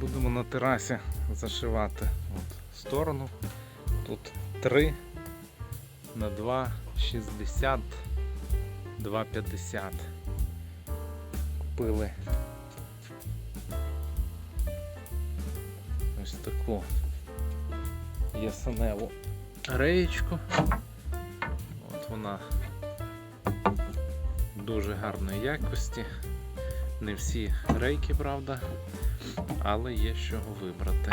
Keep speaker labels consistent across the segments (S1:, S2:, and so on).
S1: Будемо на терасі зашивати от, сторону. Тут 3 на 2, 60, 2,50. Купили ось таку ясеневу реєчку. От вона дуже гарної якості. Не всі рейки, правда, але є чого вибрати.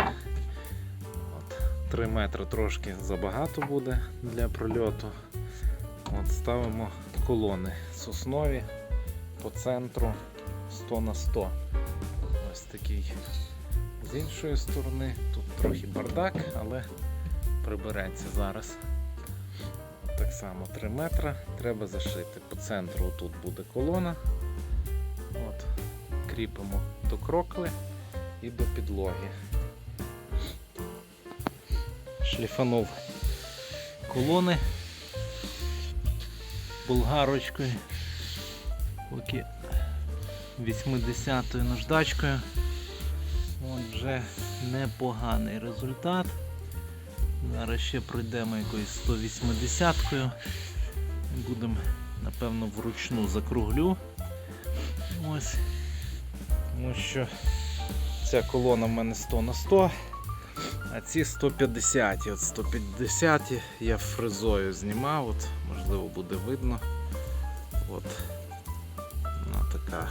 S1: От, 3 метри трошки забагато буде для прольоту. От ставимо колони соснові по центру 100 на 100. Ось такий. З іншої сторони тут трохи бардак, але прибереться зараз. Так само 3 метри треба зашити. По центру тут буде колона. От, кріпимо до крокли і до підлоги. Шліфанув колони болгарочкою, поки 80-ю наждачкою. От вже непоганий результат. Зараз ще пройдемо якоюсь 180-кою. Будемо, напевно, вручну закруглю. Ось. Тому що ця колона в мене 100 на 100, а ці 150. От 150 я фрезою знімав, от, можливо буде видно. От. Вона така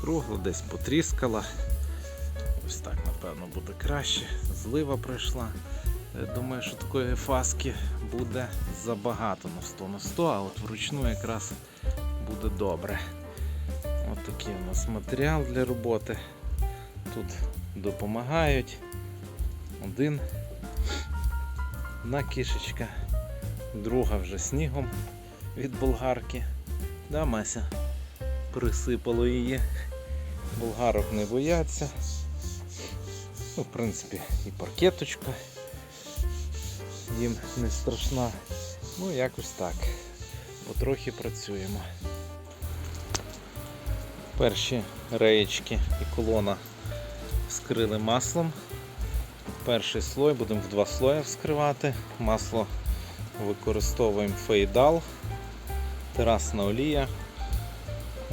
S1: кругла, десь потріскала. Ось так, напевно, буде краще. Злива пройшла. Думаю, що такої фаски буде забагато на 100 на 100, а от вручну якраз буде добре. Ось такий у нас матеріал для роботи. Тут допомагають. Один накішечка, друга вже снігом від болгарки. Да, Мася? Присипало її. Болгарок не бояться. Ну, в принципі, і паркеточка їм не страшна. Ну, якось так. Потрохи працюємо. Перші реєчки і колона вскрили маслом. Перший слой будемо в два слої вскривати. Масло використовуємо фейдал, терасна олія.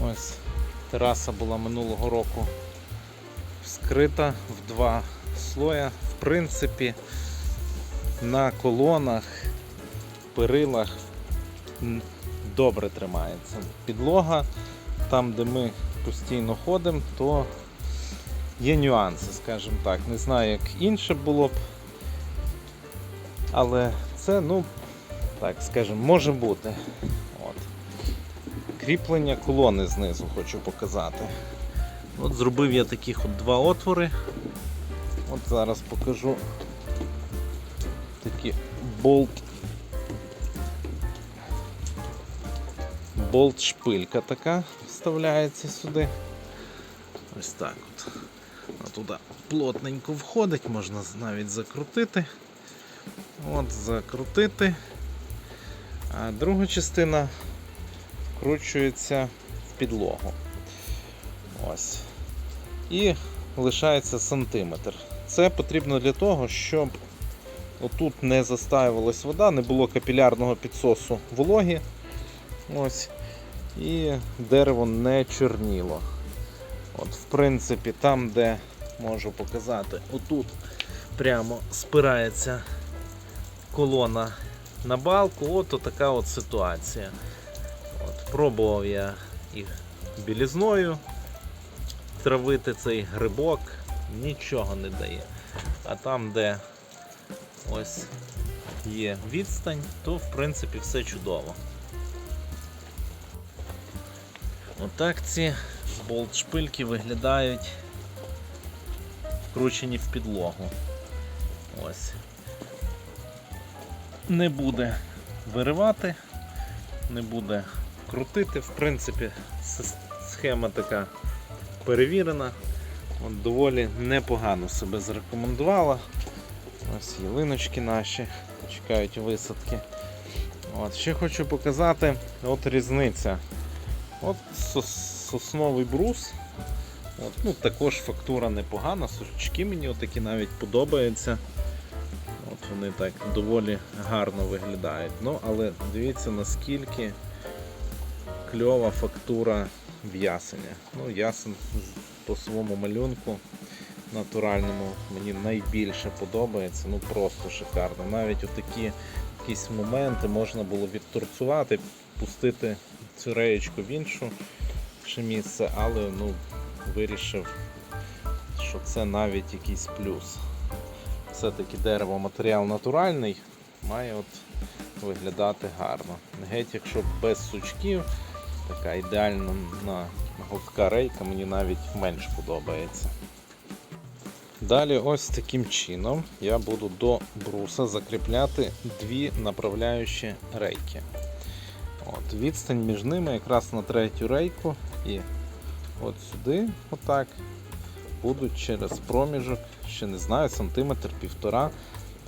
S1: Ось тераса була минулого року вскрита в два слоя. В принципі, на колонах, перилах добре тримається. Підлога, там, де ми постійно ходимо, то є нюанси, скажімо так. Не знаю, як інше було б. Але це, ну, так скажімо, може бути. От. Кріплення колони знизу хочу показати. От зробив я таких от два отвори. От зараз покажу такі болт. Болт шпилька така вставляється сюди. Ось так от. Туди плотненько входить, можна навіть закрутити. От, закрутити. А друга частина вкручується в підлогу. Ось. І лишається сантиметр. Це потрібно для того, щоб отут не застаювалась вода, не було капілярного підсосу вологі. Ось. І дерево не чорніло. От, В принципі, там, де можу показати, отут прямо спирається колона на балку, от така от ситуація. От, Пробував я і білізною травити цей грибок, нічого не дає. А там, де ось є відстань, то в принципі все чудово. Отак ці болт шпильки виглядають вкручені в підлогу. Ось. Не буде виривати, не буде крутити. В принципі, схема така перевірена. От доволі непогано себе зарекомендувала. Ось ялиночки наші чекають висадки. От, ще хочу показати от різниця. От сосновий брус От, ну, також фактура непогана, сучки мені отакі навіть подобаються. От вони так доволі гарно виглядають. Ну, але дивіться наскільки кльова фактура в ясеня. Ну, ясен по своєму малюнку натуральному мені найбільше подобається. Ну просто шикарно. Навіть отакі якісь моменти можна було відторцувати, пустити цю реєчку в іншу ще місце, але ну, вирішив, що це навіть якийсь плюс. Все-таки дерево матеріал натуральний, має от виглядати гарно. Геть, якщо без сучків, така ідеальна на гладка рейка мені навіть менш подобається. Далі ось таким чином я буду до бруса закріпляти дві направляючі рейки. От, відстань між ними якраз на третю рейку і от сюди, отак, будуть через проміжок, ще не знаю, сантиметр, півтора.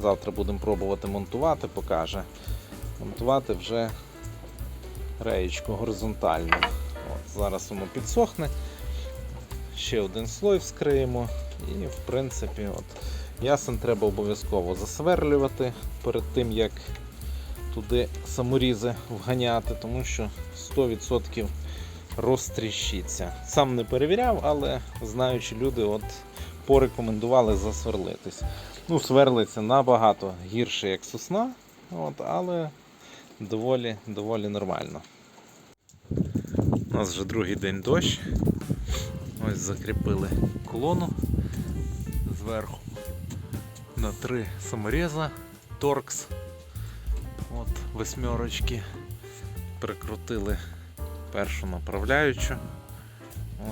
S1: Завтра будемо пробувати монтувати, покаже. Монтувати вже реєчку горизонтально. От, зараз воно підсохне. Ще один слой вскриємо. І в принципі, от, ясен треба обов'язково засверлювати перед тим, як туди саморізи вганяти, тому що 100% розтріщиться. Сам не перевіряв, але знаючи люди, от порекомендували засверлитись. Ну, сверлиться набагато гірше, як сосна, от, але доволі, доволі нормально. У нас вже другий день дощ. Ось закріпили колону зверху на три саморіза торкс. От восьмерочки. Прикрутили першу направляючу.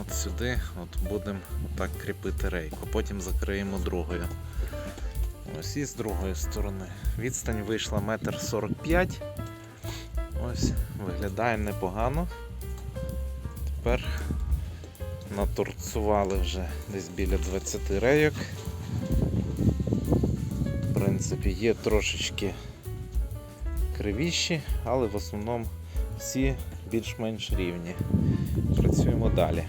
S1: От сюди от будемо так кріпити рейку. Потім закриємо другою. Ось і з другої сторони. Відстань вийшла 1,45 м. Ось, виглядає непогано. Тепер наторцували вже десь біля 20 рейок. В принципі, є трошечки кривіші, але в основному всі більш-менш рівні. Працюємо далі.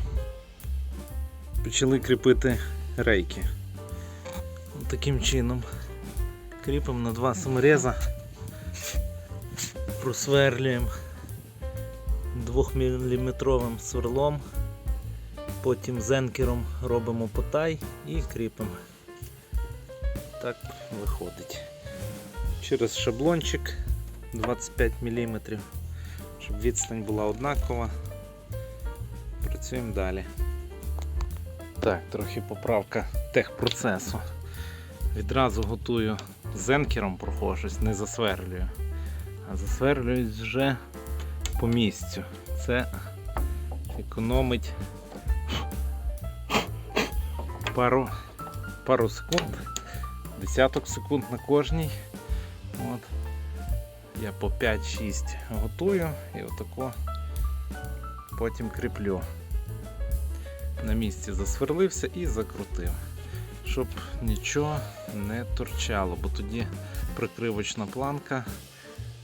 S1: Почали кріпити рейки. Таким чином кріпимо на два самореза, просверлюємо 2-мм сверлом, потім зенкером робимо потай і кріпимо. Так виходить. Через шаблончик 25 мм, щоб відстань була однакова. Працюємо далі. Так, трохи поправка техпроцесу. Відразу готую зенкером прохожусь, не засверлюю, а засверлююсь вже по місцю. Це економить пару, пару секунд, десяток секунд на кожній. От. Я по 5-6 готую і отако потім кріплю. На місці засверлився і закрутив, щоб нічого не торчало, бо тоді прикривочна планка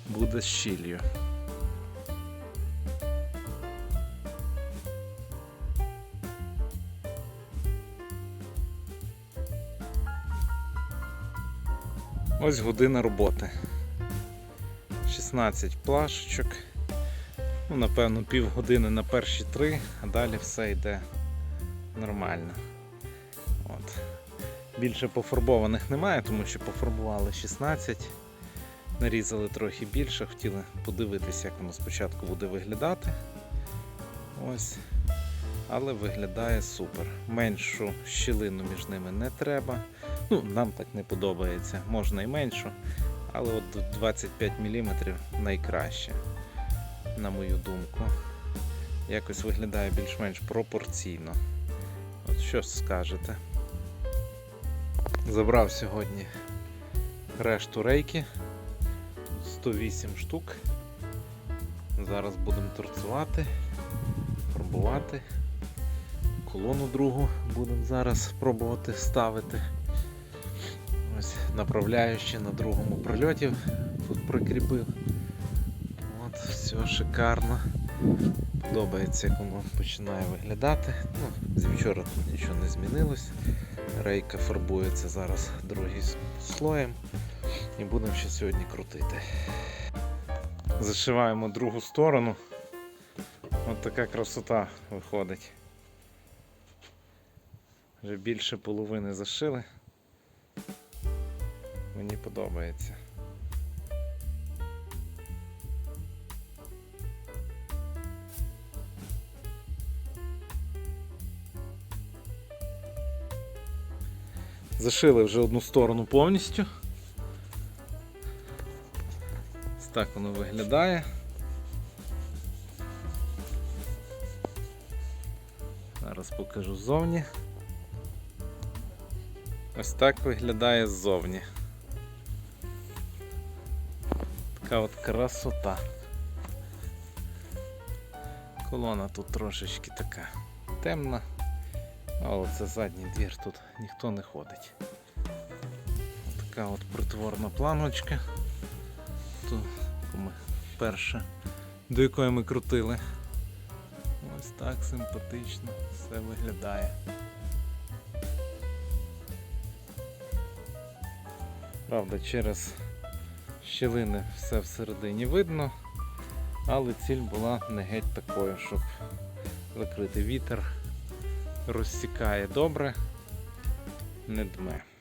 S1: буде з щіллю. Ось година роботи. 16 плашечок. Ну, напевно, півгодини на перші три, а далі все йде нормально. От. Більше пофарбованих немає, тому що пофарбували 16, нарізали трохи більше, хотіли подивитися, як воно спочатку буде виглядати. Ось. Але виглядає супер. Меншу щілину між ними не треба. Ну, нам так не подобається. Можна і меншу, але от 25 мм найкраще, на мою думку. Якось виглядає більш-менш пропорційно. От що скажете? Забрав сьогодні решту рейки 108 штук. Зараз будемо торцувати, фарбувати. Колону другу будемо зараз пробувати ставити. Ось направляючи на другому прильоті тут прикріпив. От, все шикарно. подобається, як воно починає виглядати. Ну, з вчора тут нічого не змінилось. Рейка фарбується зараз другим слоєм. І будемо ще сьогодні крутити. Зашиваємо другу сторону. От така красота виходить. Вже більше половини зашили. Мені подобається. Зашили вже одну сторону повністю. Ось так воно виглядає. Зараз покажу ззовні. Ось так виглядає ззовні. Така от красота. Колона тут трошечки така темна, але це задній двір, тут ніхто не ходить. Така от притворна планочка. Ту, ми перша, до якої ми крутили. Ось так симпатично все виглядає. Правда, через щілини все всередині видно, але ціль була не геть такою, щоб закрити вітер, розсікає добре, не дме.